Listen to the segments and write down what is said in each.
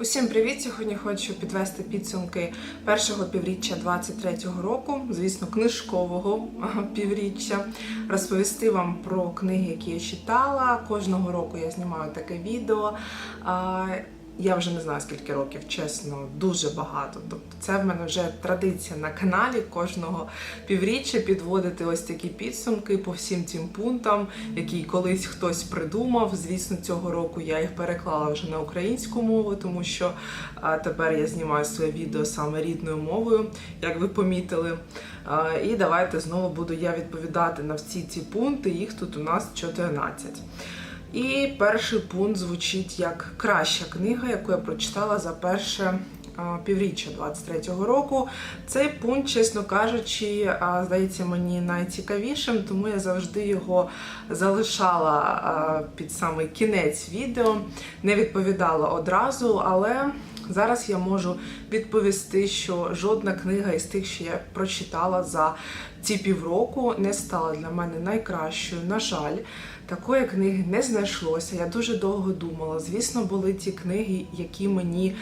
Усім привіт! Сьогодні хочу підвести підсумки першого півріччя 23-го року, звісно, книжкового півріччя. Розповісти вам про книги, які я читала. Кожного року я знімаю таке відео. Я вже не знаю скільки років, чесно, дуже багато. Тобто, це в мене вже традиція на каналі кожного півріччя підводити ось такі підсумки по всім цим пунктам, які колись хтось придумав. Звісно, цього року я їх переклала вже на українську мову, тому що тепер я знімаю своє відео саме рідною мовою, як ви помітили. І давайте знову буду я відповідати на всі ці пункти. Їх тут у нас 14. І перший пункт звучить як краща книга, яку я прочитала за перше півріччя 23-го року. Цей пункт, чесно кажучи, здається мені найцікавішим, тому я завжди його залишала під самий кінець відео, не відповідала одразу, але. Зараз я можу відповісти, що жодна книга із тих, що я прочитала за ці півроку, не стала для мене найкращою. На жаль, такої книги не знайшлося. Я дуже довго думала. Звісно, були ті книги, які мені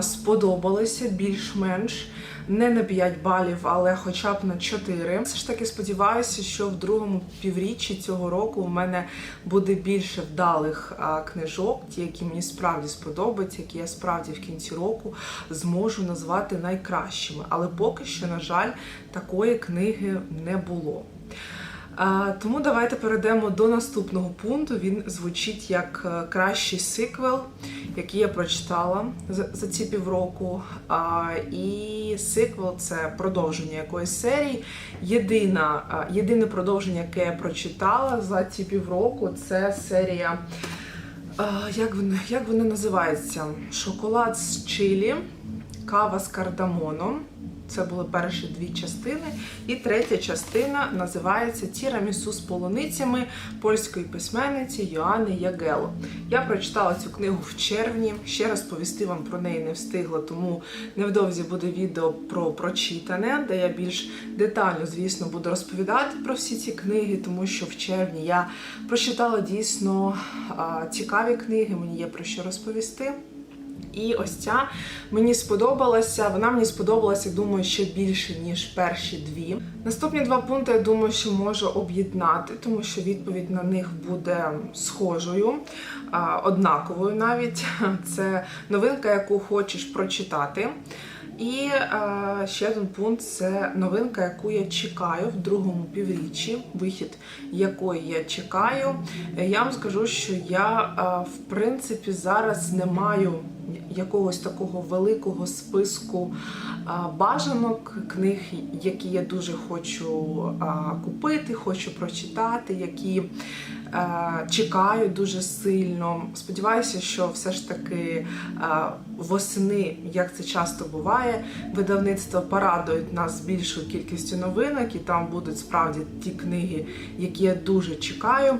сподобалися більш-менш. Не на 5 балів, але хоча б на 4. Все ж таки сподіваюся, що в другому півріччі цього року у мене буде більше вдалих книжок, ті, які мені справді сподобаються, які я справді в кінці року зможу назвати найкращими. Але поки що, на жаль, такої книги не було. Тому давайте перейдемо до наступного пункту. Він звучить як е, кращий сиквел, який я прочитала за ці півроку. І сиквел це продовження якоїсь серії. Єдина, єдине продовження, яке я прочитала за ці півроку, це серія. Як вона, як вона називається? Шоколад з чилі, кава з кардамоном. Це були перші дві частини. І третя частина називається Тірамісу з полуницями польської письменниці Йоанни Ягел. Я прочитала цю книгу в червні. Ще раз повісти вам про неї не встигла, тому невдовзі буде відео про прочитане, де я більш детально, звісно, буду розповідати про всі ці книги, тому що в червні я прочитала дійсно цікаві книги, мені є про що розповісти. І ось ця мені сподобалася. Вона мені сподобалася, думаю, ще більше, ніж перші дві. Наступні два пункти, я думаю, що можу об'єднати, тому що відповідь на них буде схожою, однаковою навіть. Це новинка, яку хочеш прочитати. І е, ще один пункт це новинка, яку я чекаю в другому півріччі, вихід якої я чекаю. Я вам скажу, що я е, в принципі зараз не маю якогось такого великого списку е, бажанок книг, які я дуже хочу е, купити, хочу прочитати, які чекаю дуже сильно. Сподіваюся, що все ж таки е, восени, як це часто буває, видавництва порадують нас більшою кількістю новинок, і там будуть справді ті книги, які я дуже чекаю.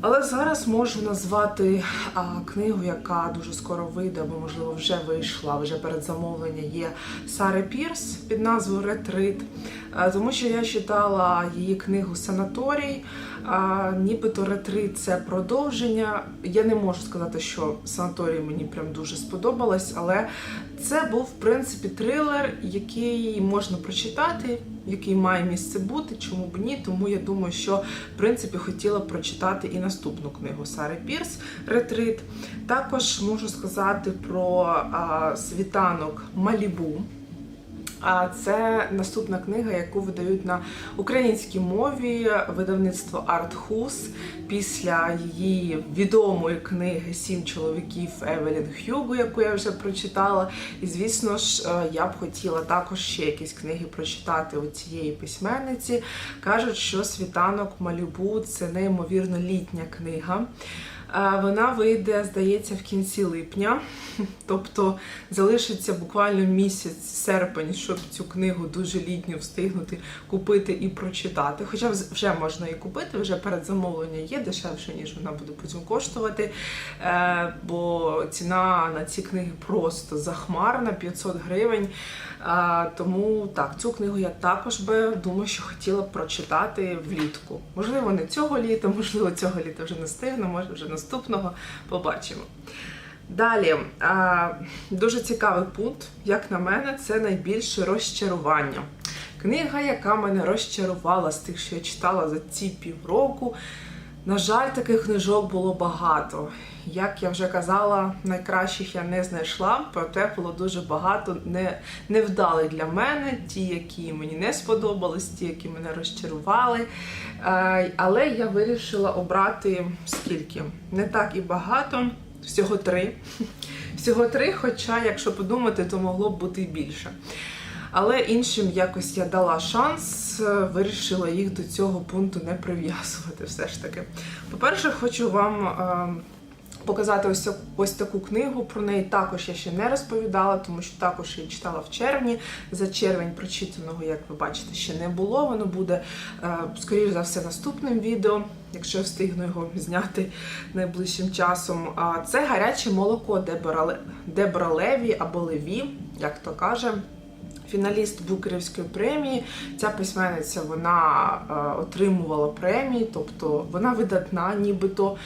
Але зараз можу назвати а, книгу, яка дуже скоро вийде, або можливо вже вийшла, вже перед замовлення є Сари Пірс під назвою Ретрит. А, Тому що я читала її книгу Санаторій. А, нібито ретрит це продовження. Я не можу сказати, що санаторій мені прям дуже сподобалось, але це був в принципі трилер, який можна прочитати, який має місце бути, чому б ні. Тому я думаю, що в принципі хотіла прочитати і наступну книгу Сари Пірс Ретрит. Також можу сказати про а, світанок Малібу. А це наступна книга, яку видають на українській мові видавництво Артхус після її відомої книги Сім чоловіків Евелін Хюго, яку я вже прочитала. І звісно ж, е, я б хотіла також ще якісь книги прочитати у цієї письменниці. Кажуть, що світанок Малюбу це неймовірно літня книга. Вона вийде, здається, в кінці липня, тобто залишиться буквально місяць, серпень, щоб цю книгу дуже літню встигнути купити і прочитати. Хоча вже можна її купити, вже перед замовленням є дешевше, ніж вона буде потім коштувати. Е, Бо ціна на ці книги просто захмарна, 500 гривень. Тому так, цю книгу я також би думаю, що хотіла б прочитати влітку. Можливо, не цього літа, можливо, цього літа вже не встигну, може вже наступного. Побачимо. Далі, дуже цікавий пункт, як на мене, це найбільше розчарування. Книга, яка мене розчарувала з тих, що я читала за ці півроку. На жаль, таких книжок було багато. Як я вже казала, найкращих я не знайшла, проте було дуже багато не, невдалих для мене, ті, які мені не сподобались, ті, які мене розчарували. Е, Але я вирішила обрати скільки? Не так і багато, всього три. Всього три, хоча, якщо подумати, то могло б бути більше. Але іншим якось я дала шанс, е, вирішила їх до цього пункту не прив'язувати. Все ж таки. По-перше, хочу вам е, показати ось, ось таку книгу. Про неї також я ще не розповідала, тому що також її читала в червні. За червень прочитаного, як ви бачите, ще не було. Воно буде, е, скоріш за все, наступним відео. Якщо я встигну його зняти найближчим часом, А це гаряче молоко Дебора Леві або Леві, як то каже. Фіналіст Букерівської премії. Ця письменниця вона е, отримувала премії, тобто вона видатна, нібито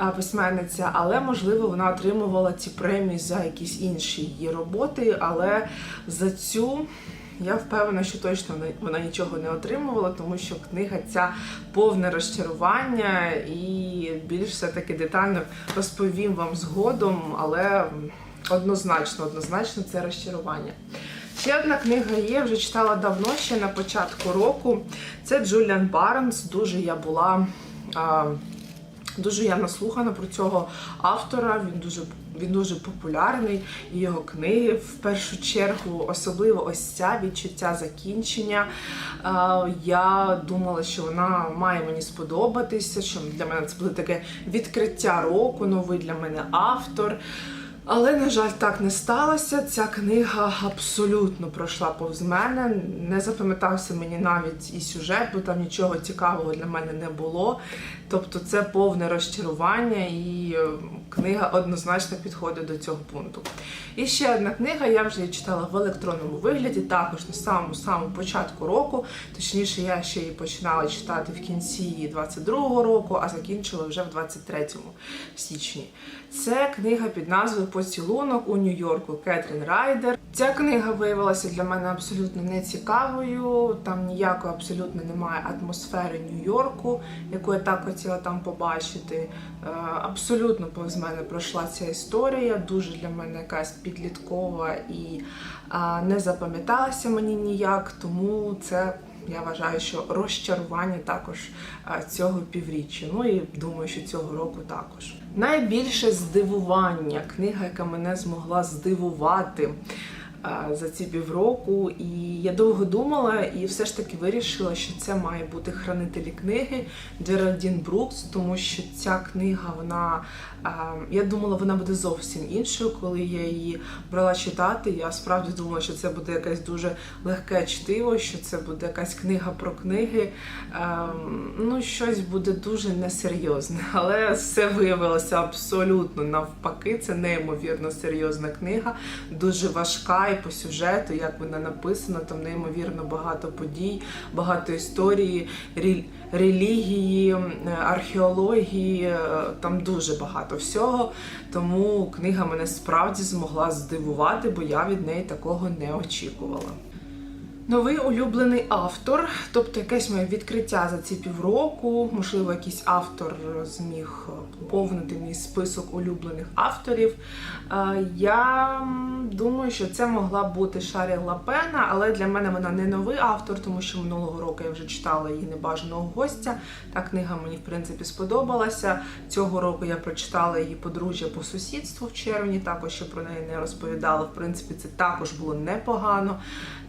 е, письменниця, але можливо вона отримувала ці премії за якісь інші її роботи. Але за цю я впевнена, що точно вона- нічого не отримувала, тому що книга ця повне розчарування, і більш все-таки детально розповім вам згодом, але однозначно, однозначно це розчарування. Ще одна книга є, вже читала давно, ще на початку року. Це Джуліан Барнс. Дуже я була. А, Дуже я наслухана про цього автора. Він дуже він дуже популярний. І його книги в першу чергу, особливо ось ця відчуття закінчення. Я думала, що вона має мені сподобатися. Що для мене це буде таке відкриття року, новий для мене автор. Але, на жаль, так не сталося. Ця книга абсолютно пройшла повз мене. Не запам'ятався мені навіть і сюжет, бо там нічого цікавого для мене не було. Тобто це повне розчарування, і книга однозначно підходить до цього пункту. І ще одна книга, я вже її читала в електронному вигляді, також на самому самому початку року. Точніше, я ще її починала читати в кінці 22-го року, а закінчила вже в 23-му січні. Це книга під назвою Поцілунок у Нью-Йорку Кетрін Райдер. Ця книга виявилася для мене абсолютно нецікавою. Там ніякої абсолютно немає атмосфери Нью-Йорку, яку я так хотіла там побачити. Е, Абсолютно повз мене пройшла ця історія. Дуже для мене якась підліткова і а, не запам'яталася мені ніяк, тому це. Я вважаю, що розчарування також цього півріччя. Ну і думаю, що цього року також. Найбільше здивування, книга, яка мене змогла здивувати за ці півроку. І я довго думала і все ж таки вирішила, що це має бути хранителі книги Джеральдін Брукс, тому що ця книга, вона я думала, вона буде зовсім іншою, коли я її брала читати. Я справді думала, що це буде якесь дуже легке чтиво, що це буде якась книга про книги. Ем, ну, щось буде дуже несерйозне, але все виявилося абсолютно навпаки. Це неймовірно серйозна книга, дуже важка і по сюжету, як вона написана, там неймовірно багато подій, багато історії, рі- релігії, археології, е, там дуже багато всього. Тому книга мене справді змогла здивувати, бо я від неї такого не очікувала. Новий улюблений автор, тобто якесь моє відкриття за ці півроку. Можливо, якийсь автор зміг поповнити мій список улюблених авторів. Е, Я думаю, що це могла бути Шарі Лапена, але для мене вона не новий автор, тому що минулого року я вже читала її небажаного гостя. Та книга мені в принципі сподобалася. Цього року я прочитала її подружжя по сусідству в червні. Також ще про неї не розповідала. В принципі, це також було непогано.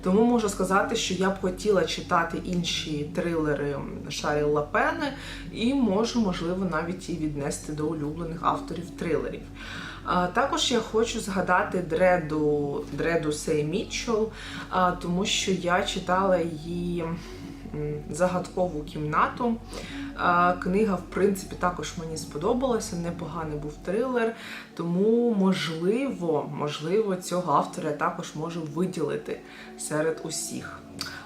Тому можу сказати, що я б хотіла читати інші трилери Шарі Лапени і можу, можливо, навіть і віднести до улюблених авторів трилерів. Також я хочу згадати Дреду, Дреду Сей Мітчелл, тому що я читала її загадкову кімнату. Книга, в принципі, також мені сподобалася. Непоганий був трилер. Тому, можливо, можливо, цього автора я також можу виділити серед усіх.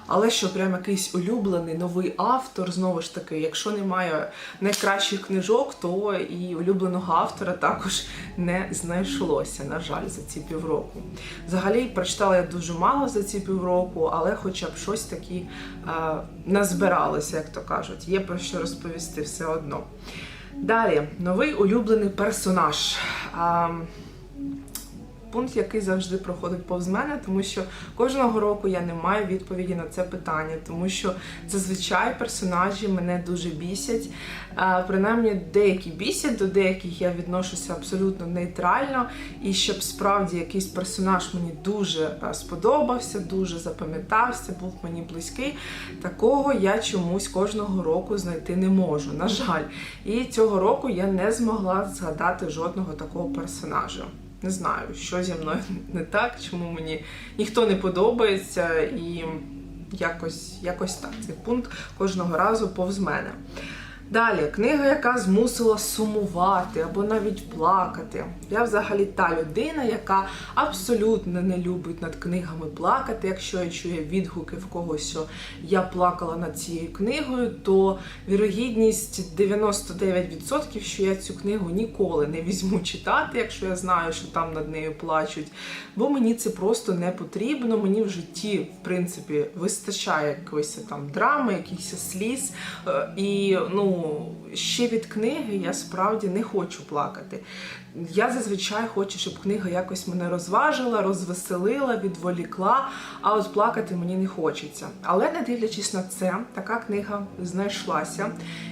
Але що прям якийсь улюблений новий автор, знову ж таки, якщо немає найкращих книжок, то і улюбленого автора також не знайшлося, на жаль, за ці півроку. Взагалі прочитала я дуже мало за ці півроку, але хоча б щось таке е, назбиралося, як то кажуть. Є про що розповісти все одно. Далі, новий улюблений персонаж. А, Пункт, який завжди проходить повз мене, тому що кожного року я не маю відповіді на це питання, тому що зазвичай персонажі мене дуже бісять. Принаймні, деякі бісять, до деяких я відношуся абсолютно нейтрально. І щоб справді якийсь персонаж мені дуже сподобався, дуже запам'ятався, був мені близький. Такого я чомусь кожного року знайти не можу. На жаль, і цього року я не змогла згадати жодного такого персонажа. Не знаю, що зі мною не так, чому мені ніхто не подобається, і якось, якось так. Цей пункт кожного разу повз мене. Далі, книга, яка змусила сумувати або навіть плакати. Я взагалі та людина, яка абсолютно не любить над книгами плакати. Якщо я чую відгуки в когось, що я плакала над цією книгою, то вірогідність 99%, що я цю книгу ніколи не візьму читати, якщо я знаю, що там над нею плачуть. Бо мені це просто не потрібно. Мені в житті, в принципі, вистачає якоїсь там драми, якихось сліз. Е, І ну ще від книги я справді не хочу плакати. Я зазвичай хочу, щоб книга якось мене розважила, розвеселила, відволікла, а от плакати мені не хочеться. Але не дивлячись на це, така книга знайшлася,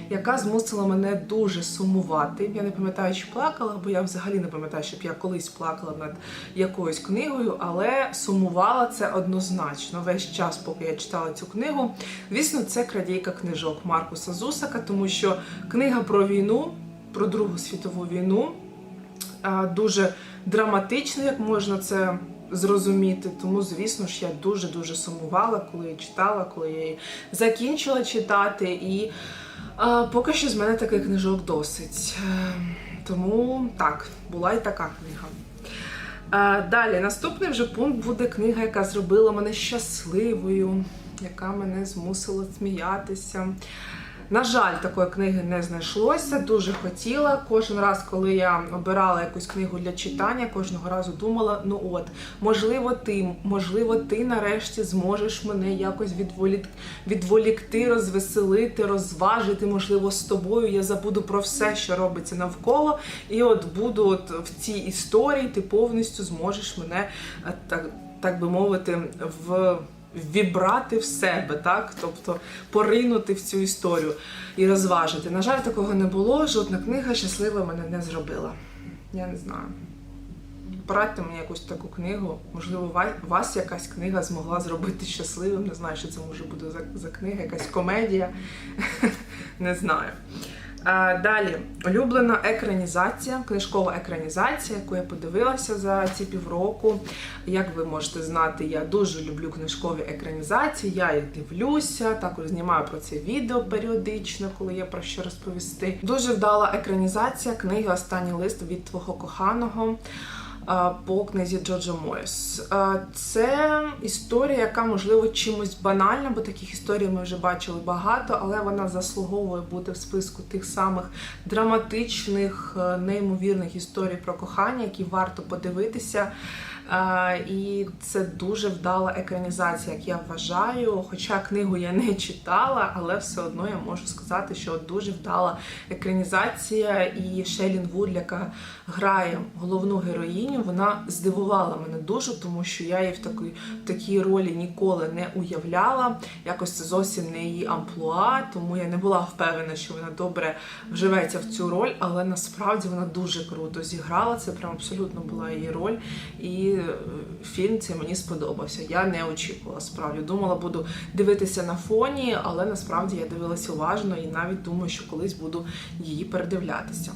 яка змусила мене дуже сумувати. Я не пам'ятаю, чи плакала, бо я взагалі не пам'ятаю, щоб я колись плакала над якоюсь книгою, але сумувала це однозначно весь час, поки я читала цю книгу. Звісно, це крадійка книжок Маркуса Зусака, тому що книга про війну, про Другу світову війну дуже драматично, як можна це зрозуміти. Тому, звісно ж, я дуже-дуже сумувала, коли я читала, коли я її закінчила читати. І а, поки що з мене таких книжок досить. Е, Тому так, була і така книга. А, Далі, наступний вже пункт буде книга, яка зробила мене щасливою, яка мене змусила сміятися. На жаль, такої книги не знайшлося. Дуже хотіла. Кожен раз, коли я обирала якусь книгу для читання, кожного разу думала: ну от, можливо, ти, можливо, ти нарешті зможеш мене якось відволік... відволікти, розвеселити, розважити. Можливо, з тобою я забуду про все, що робиться навколо, і от буду от в цій історії, ти повністю зможеш мене е, так, так би мовити, в вібрати в себе, так? Тобто поринути в цю історію і розважити. На жаль, такого не було. Жодна книга щаслива мене не зробила. Я не знаю. Порадьте мені якусь таку книгу. Можливо, вас якась книга змогла зробити щасливим. Не знаю, що це може бути за, за книга, якась комедія. Не знаю. А, далі, улюблена екранізація, книжкова екранізація, яку я подивилася за ці півроку. Як ви можете знати, я дуже люблю книжкові екранізації, я їх дивлюся, також знімаю про це відео періодично, коли є про що розповісти. Дуже вдала екранізація книги Останній лист від твого коханого. По книзі Джорджа Мойс. Це історія, яка можливо чимось банальна, бо таких історій ми вже бачили багато, але вона заслуговує бути в списку тих самих драматичних, е, неймовірних історій про кохання, які варто подивитися. І це дуже вдала екранізація, як я вважаю. Хоча книгу я не читала, але все одно я можу сказати, що дуже вдала екранізація. І Шелін Вуд, яка грає головну героїню, вона здивувала мене дуже, тому що я її в такій, в такій ролі ніколи не уявляла. Якось це зовсім не її амплуа, тому я не була впевнена, що вона добре вживеться в цю роль, але насправді вона дуже круто зіграла. Це прям абсолютно була її роль. І фільм цей мені сподобався. Я не очікувала справді. Думала, буду дивитися на фоні, але насправді я дивилася уважно і навіть думаю, що колись буду її передивлятися.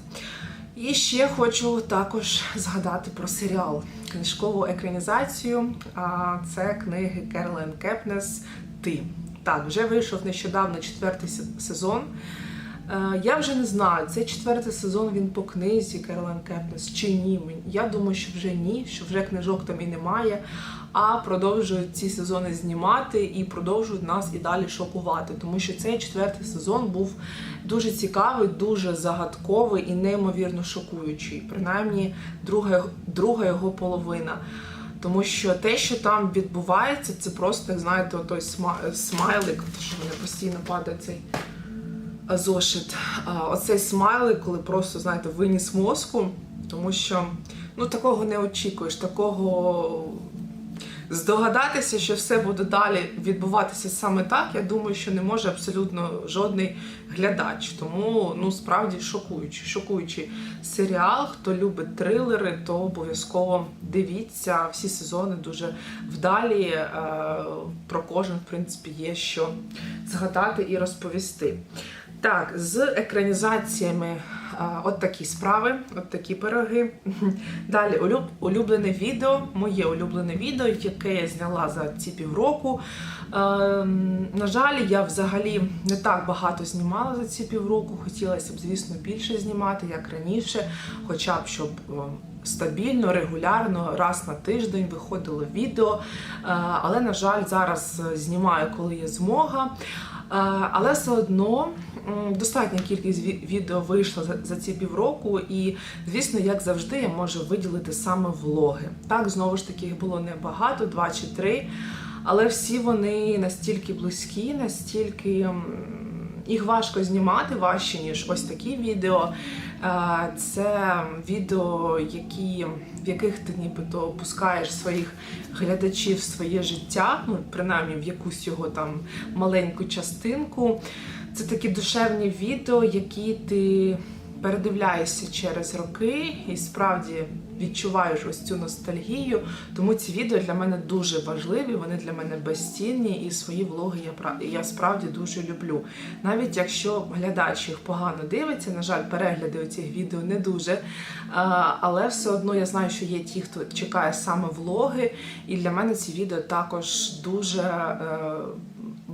І ще хочу також згадати про серіал, книжкову екранізацію. А це книги Керлен Кепнес Ти. Так, вже вийшов нещодавно четвертий сезон. Е, Я вже не знаю, цей четвертий сезон він по книзі Керолен Кепнес чи ні. Я думаю, що вже ні, що вже книжок там і немає. А продовжують ці сезони знімати і продовжують нас і далі шокувати. Тому що цей четвертий сезон був дуже цікавий, дуже загадковий і неймовірно шокуючий. Принаймні, друга, друга його половина. Тому що те, що там відбувається, це просто, знаєте, той сма- смайлик, що мене постійно падає цей зошит. Оцей смайлик, коли просто, знаєте, виніс мозку, тому що ну, такого не очікуєш, такого здогадатися, що все буде далі відбуватися саме так, я думаю, що не може абсолютно жодний глядач. Тому ну справді шокуючий. Шокуючий серіал. Хто любить трилери, то обов'язково дивіться. Всі сезони дуже вдалі. Е, Про кожен, в принципі, є що згадати і розповісти. Так, з екранізаціями от такі справи, от такі пироги. Далі улюб, улюблене відео, моє улюблене відео, яке я зняла за ці півроку. Ем, на жаль, я взагалі не так багато знімала за ці півроку. Хотілося б, звісно, більше знімати, як раніше, хоча б щоб. Стабільно, регулярно, раз на тиждень виходило відео. Е, Але, на жаль, зараз е, знімаю, коли є змога. Але все одно достатня кількість ві- відео вийшла за, ці півроку, і звісно, як завжди, я можу виділити саме влоги. Так, знову ж таки, їх було небагато, два чи три, але всі вони настільки близькі, настільки їх важко знімати, важче, ніж ось такі відео. Це відео, які, в яких ти нібито опускаєш своїх глядачів в своє життя, ну принаймні в якусь його там маленьку частинку. Це такі душевні відео, які ти передивляєшся через роки і справді відчуваєш ось цю ностальгію. Тому ці відео для мене дуже важливі, вони для мене безцінні, і свої влоги я я справді дуже люблю. Навіть якщо глядач їх погано дивиться, на жаль, перегляди у цих відео не дуже. Але все одно я знаю, що є ті, хто чекає саме влоги, і для мене ці відео також дуже.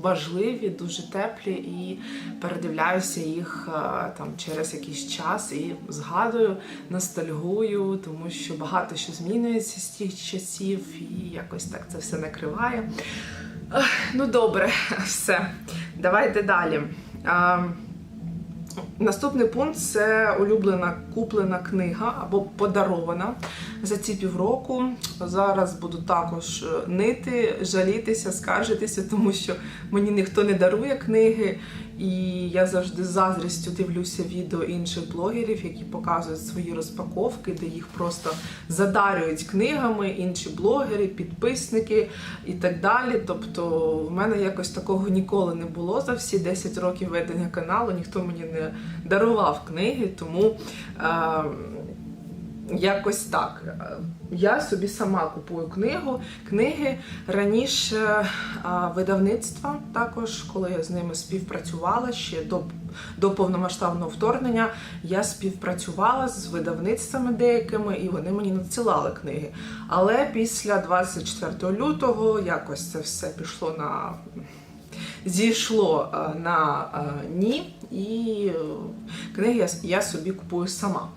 Важливі, дуже теплі, і передивляюся їх е, там через якийсь час і згадую, ностальгую, тому що багато що змінюється з тих часів, і якось так це все накриває. Ну добре, все. Давайте далі. Наступний пункт це улюблена куплена книга або подарована за ці півроку. Зараз буду також е, нити, жалітися, скаржитися, тому що мені ніхто не дарує книги, і я завжди з заздрістю дивлюся відео інших блогерів, які показують свої розпаковки, де їх просто задарюють книгами, інші блогери, підписники і так далі. Тобто, в мене якось такого ніколи не було за всі 10 років ведення каналу. Ніхто мені не дарував книги, тому. Е- Якось так. Я собі сама купую книгу. Книги раніше видавництва, також коли я з ними співпрацювала ще до, до повномасштабного вторгнення, я співпрацювала з видавництвами деякими, і вони мені надсилали книги. Але після 24 лютого якось це все пішло на. Зійшло на ні, і е, книги я собі купую сама.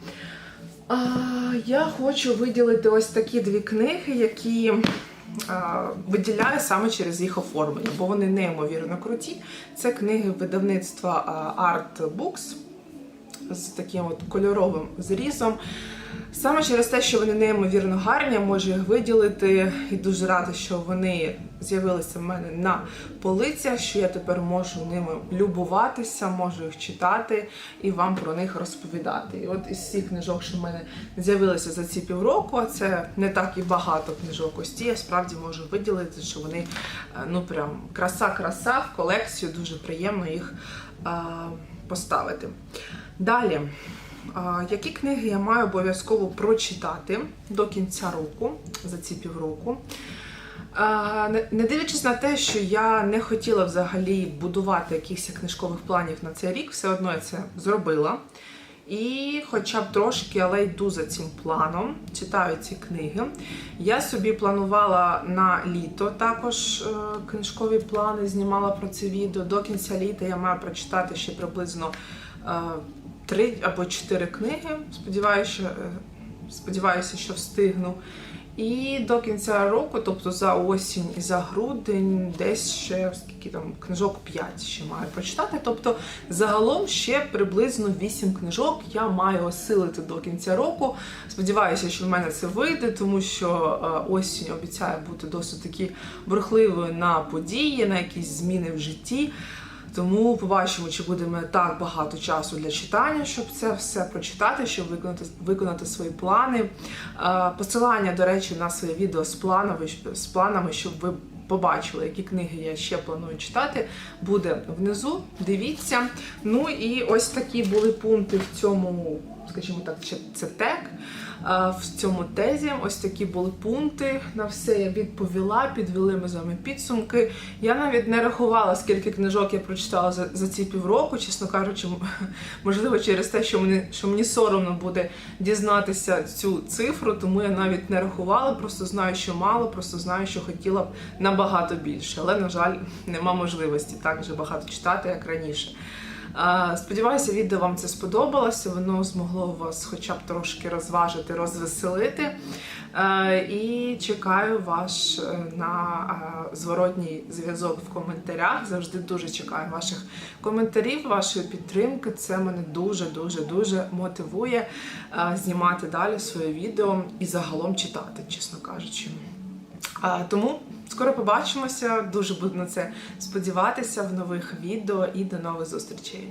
Я хочу виділити ось такі дві книги, які виділяю саме через їх оформлення, бо вони неймовірно круті. Це книги видавництва Art Books з таким от кольоровим зрізом. Саме через те, що вони неймовірно гарні, можу їх виділити і дуже рада, що вони з'явилися в мене на полицях, що я тепер можу ними любуватися, можу їх читати і вам про них розповідати. І от із всіх книжок, що в мене з'явилися за ці півроку, а це не так і багато книжок. Ось ці я справді можу виділити, що вони е, ну прям краса-краса в колекцію, дуже приємно їх е, поставити. Далі. Які книги я маю обов'язково прочитати до кінця року, за ці півроку? Не не дивлячись на те, що я не хотіла взагалі будувати якихось книжкових планів на цей рік, все одно я це зробила. І хоча б трошки, але йду за цим планом, читаю ці книги. Я собі планувала на літо також е, книжкові плани, знімала про це відео. До кінця літа я маю прочитати ще приблизно е, три або чотири книги. Сподіваюся, е, сподіваюся, що встигну. І до кінця року, тобто за осінь і за грудень, десь ще скільки там книжок 5 ще маю прочитати. Тобто, загалом ще приблизно 8 книжок я маю осилити до кінця року. Сподіваюся, що в мене це вийде, тому що е, осінь обіцяє бути досить таки бурхливою на події, на якісь зміни в житті. Тому побачимо, чи буде в так багато часу для читання, щоб це все прочитати, щоб виконати, виконати свої плани. Е, Посилання, до речі, на своє відео з планами, з планами, щоб ви побачили, які книги я ще планую читати, буде внизу. Дивіться. Ну і ось такі були пункти в цьому, скажімо так, це тег. В цьому тезі ось такі були пункти. На все я відповіла, підвели ми з вами підсумки. Я навіть не рахувала, скільки книжок я прочитала за, за ці півроку, чесно кажучи, можливо, через те, що мені, що мені соромно буде дізнатися цю цифру, тому я навіть не рахувала, просто знаю, що мало, просто знаю, що хотіла б набагато більше. Але, на жаль, нема можливості так же багато читати, як раніше. Сподіваюся, відео вам це сподобалося. Воно змогло вас хоча б трошки розважити, розвеселити. Е, І чекаю вас е, на е, зворотній зв'язок в коментарях. Завжди дуже чекаю ваших коментарів, вашої підтримки. Це мене дуже, дуже, мотивує знімати далі своє відео і загалом читати, чесно кажучи. А, тому скоро побачимося. Дуже буду на це сподіватися в нових відео і до нових зустрічей.